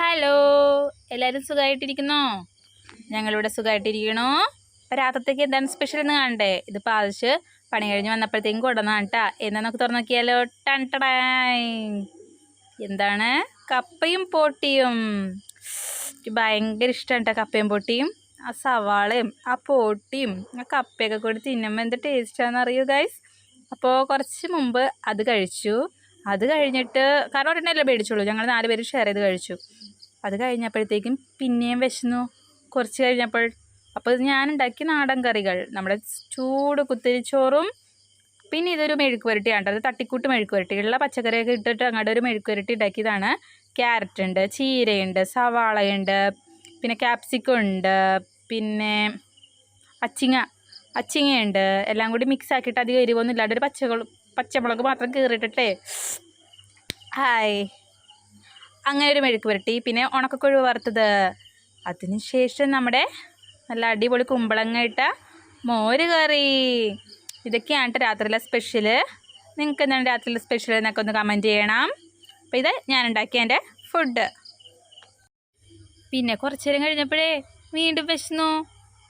Hello എല്ലാവരും സുഖമായിട്ടിരിക്കുന്നോ ഞങ്ങളിവിടെ സുഖമായിട്ടിരിക്കണോ രാത്രത്തേക്ക് എന്താണ് സ്പെഷ്യൽ എന്ന് കാണണ്ടേ? ഇത് പാതിച്ച് പണി കഴിഞ്ഞ് വന്നപ്പോഴത്തേക്കും കൊണ്ടുവന്നാണ് കേട്ടാ എന്നാ നമുക്ക് തുറന്നു നോക്കിയാലോ ടൺ എന്താണ്? കപ്പയും പോട്ടിയും. ഭയങ്കര ഇഷ്ടമാണ് കേട്ടോ കപ്പയും പൊട്ടിയും ആ സവാളയും ആ പോട്ടിയും ആ കപ്പയൊക്കെ കൂടി തിന്നുമ്പോൾ എന്ത് ടേസ്റ്റാണെന്ന് അറിയൂ ഗൈസ് അപ്പോൾ കുറച്ച് മുമ്പ് അത് കഴിച്ചു. അത് കഴിഞ്ഞിട്ട് കാരണം ഒരെണ്ണല്ലേ മേടിച്ചുള്ളൂ. ഞങ്ങൾ നാല് പേര് ഷെയർ ചെയ്ത് കഴിച്ചു. അത് കഴിഞ്ഞപ്പോഴത്തേക്കും പിന്നെയും വിശന്നു. കുറച്ച് കഴിഞ്ഞപ്പോൾ അപ്പോൾ ഞാൻ ഉണ്ടാക്കിയ നാടൻ കറികൾ. നമ്മുടെ ചൂട് കുത്തിരിച്ചോറും പിന്നെ ഇതൊരു മെഴുക്ക് പുരട്ടിയാണ് അത് തട്ടിക്കൂട്ട് മെഴുക്ക് പുരട്ടി ഉള്ള പച്ചക്കറിയൊക്കെ ഇട്ടിട്ട് അങ്ങോട്ട് ഒരു മെഴുക്ക് പുരട്ടി ഉണ്ടാക്കിയതാണ്. ക്യാരറ്റ് ഉണ്ട് ചീരയുണ്ട് സവാളയുണ്ട് പിന്നെ ക്യാപ്സിക്കം ഉണ്ട് പിന്നെ അച്ചിങ്ങ അച്ചിങ്ങയുണ്ട്. എല്ലാം കൂടി മിക്സ് ആക്കിയിട്ട് അധികം എരിവൊന്നും ഇല്ലാണ്ട് ഒരു പച്ചമുളക് പച്ചമുളക് മാത്രം കീറിയിട്ടിട്ടേ. ഹായ്. അങ്ങനെ ഒരു മെഴുക്ക് പുരട്ടി. പിന്നെ ഉണക്കക്കൊഴു വറുത്തത്. അതിനുശേഷം നമ്മുടെ നല്ല അടിപൊളി കുമ്പളങ്ങ ഇട്ട മോര് കറി. ഇതൊക്കെയാണ് കേട്ടോ രാത്രിയിലെ സ്പെഷ്യൽ നിങ്ങൾക്ക് എന്താണ് രാത്രിയിലെ സ്പെഷ്യൽ എന്നൊക്കെ ഒന്ന് കമന്റ് ചെയ്യണം. അപ്പോൾ ഇത് ഞാൻ ഉണ്ടാക്കിയ എന്റെ ഫുഡ് പിന്നെ കുറച്ചു നേരം കഴിഞ്ഞപ്പോഴേ വീണ്ടും വിശന്നു.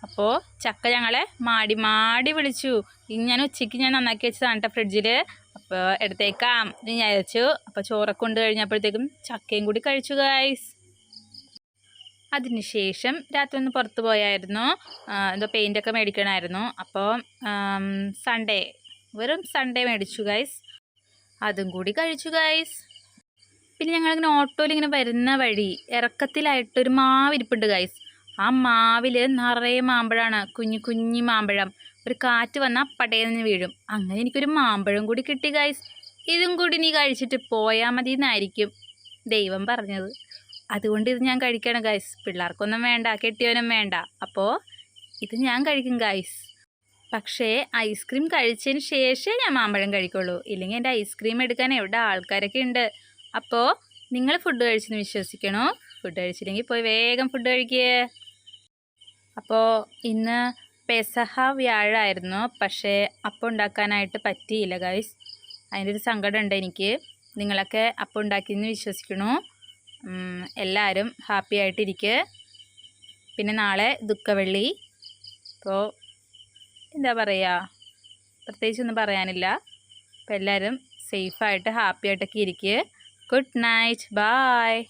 അപ്പോൾ ചക്ക ഞങ്ങളെ മാടി മാടി വിളിച്ചു. ഞാൻ ഉച്ചയ്ക്ക് ഞാൻ നന്നാക്കി വെച്ചതാണ് കേട്ടോ ഫ്രിഡ്ജിൽ അപ്പോൾ എടുത്തേക്കാം ഞാൻ വെച്ചു അപ്പോൾ ചോറൊക്കെ കൊണ്ട് കഴിഞ്ഞപ്പോഴത്തേക്കും ചക്കയും കൂടി കഴിച്ചു ഗൈസ് അതിനുശേഷം രാത്രി ഒന്ന് പുറത്ത് പോയായിരുന്നു. എന്തോ പെയിന്റൊക്കെ മേടിക്കണമായിരുന്നു. അപ്പോൾ സൺഡേ വെറും സൺഡേ മേടിച്ചു ഗൈസ് അതും കൂടി കഴിച്ചു ഗൈസ് പിന്നെ ഞങ്ങളിങ്ങനെ ഓട്ടോയിൽ ഇങ്ങനെ വരുന്ന വഴി ഇറക്കത്തിലായിട്ടൊരു മാവിരിപ്പുണ്ട് ഗൈസ് ആ മാവിൽ നിറയെ മാമ്പഴമാണ് കുഞ്ഞു കുഞ്ഞു മാമ്പഴം. ഒരു കാറ്റ് വന്നാൽ പടയെന്ന് വീഴും. അങ്ങനെ എനിക്കൊരു മാമ്പഴം കൂടി കിട്ടി ഗൈസ് ഇതും കൂടി നീ കഴിച്ചിട്ട് പോയാൽ മതി എന്നായിരിക്കും ദൈവം പറഞ്ഞത്. അതുകൊണ്ട് ഇത് ഞാൻ കഴിക്കണം ഗൈസ് പിള്ളേർക്കൊന്നും വേണ്ട കെട്ടിയവനും വേണ്ട. അപ്പോൾ ഇത് ഞാൻ കഴിക്കും ഗൈസ് പക്ഷേ ഐസ്ക്രീം കഴിച്ചതിന് ശേഷമേ ഞാൻ മാമ്പഴം കഴിക്കുള്ളൂ. ഇല്ലെങ്കിൽ എന്റെ ഐസ്ക്രീം എടുക്കാൻ എവിടെ ആൾക്കാരൊക്കെ ഉണ്ട്. അപ്പോൾ നിങ്ങൾ ഫുഡ് കഴിച്ചെന്ന് വിശ്വസിക്കണോ? ഫുഡ് കഴിച്ചില്ലെങ്കിൽ പോയി വേഗം ഫുഡ് കഴിക്കുക അപ്പോൾ ഇന്ന് പെസഹ വ്യാഴായിരുന്നു. പക്ഷേ അപ്പം ഉണ്ടാക്കാനായിട്ട് പറ്റിയില്ല ഗൈസ് അതിന്റെ ഒരു സങ്കടം ഉണ്ട് എനിക്ക്. നിങ്ങളൊക്കെ അപ്പം ഉണ്ടാക്കിയെന്ന് വിശ്വസിക്കണു. എല്ലാവരും ഹാപ്പി ആയിട്ടിരിക്കുക പിന്നെ നാളെ ദുഃഖവെള്ളി. അപ്പോൾ എന്താ പറയുക പ്രത്യേകിച്ചൊന്നും പറയാനില്ല. അപ്പോൾ എല്ലാവരും സേഫായിട്ട് ഹാപ്പി ആയിട്ടൊക്കെ ഇരിക്കുക ഗുഡ് നൈറ്റ് ബായ്